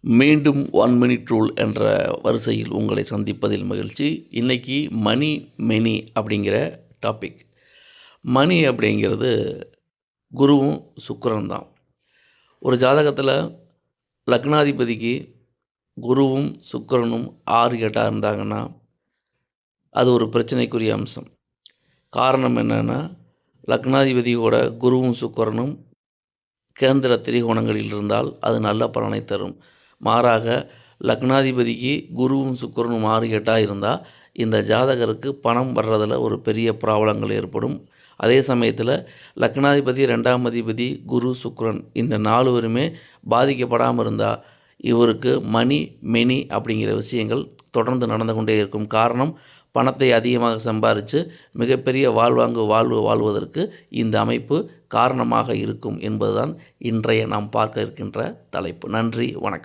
மீண்டும் one minute rule என்ற வரிசையில் உங்களை சந்திப்பதில் மகிழ்ச்சி. இன்றைக்கி மணி மெனி அப்படிங்கிற டாபிக் மணி அப்படிங்கிறது குருவும் சுக்கரன் தான். ஒரு ஜாதகத்தில் லக்னாதிபதிக்கு குருவும் சுக்கிரனும் ஆறு எட்டாக இருந்தாங்கன்னா அது ஒரு பிரச்சனைக்குரிய அம்சம். காரணம் என்னென்னா லக்னாதிபதியோட குருவும் சுக்கரனும் கேந்திர திரிகோணங்களில் இருந்தால் அது நல்ல பலனை தரும். மாறாக லக்னாதிபதிக்கு குருவும் சுக்கரனும் ஆறு எட்டாக இருந்தால் இந்த ஜாதகருக்கு பணம் வர்றதில் ஒரு பெரிய ப்ராப்ளங்கள் ஏற்படும். அதே சமயத்தில் லக்னாதிபதி ரெண்டாம் அதிபதி குரு சுக்ரன் இந்த நாலுவருமே பாதிக்கப்படாமல் இருந்தால் இவருக்கு மணி மெனி அப்படிங்கிற விஷயங்கள் தொடர்ந்து நடந்து கொண்டே இருக்கும். காரணம் பணத்தை அதிகமாக சம்பாரித்து மிகப்பெரிய வாழ்வாங்கு வாழ்வு வாழ்வதற்கு இந்த அமைப்பு காரணமாக இருக்கும் என்பதுதான் இன்றைய நாம் பார்க்க இருக்கின்ற தலைப்பு. நன்றி வணக்கம்.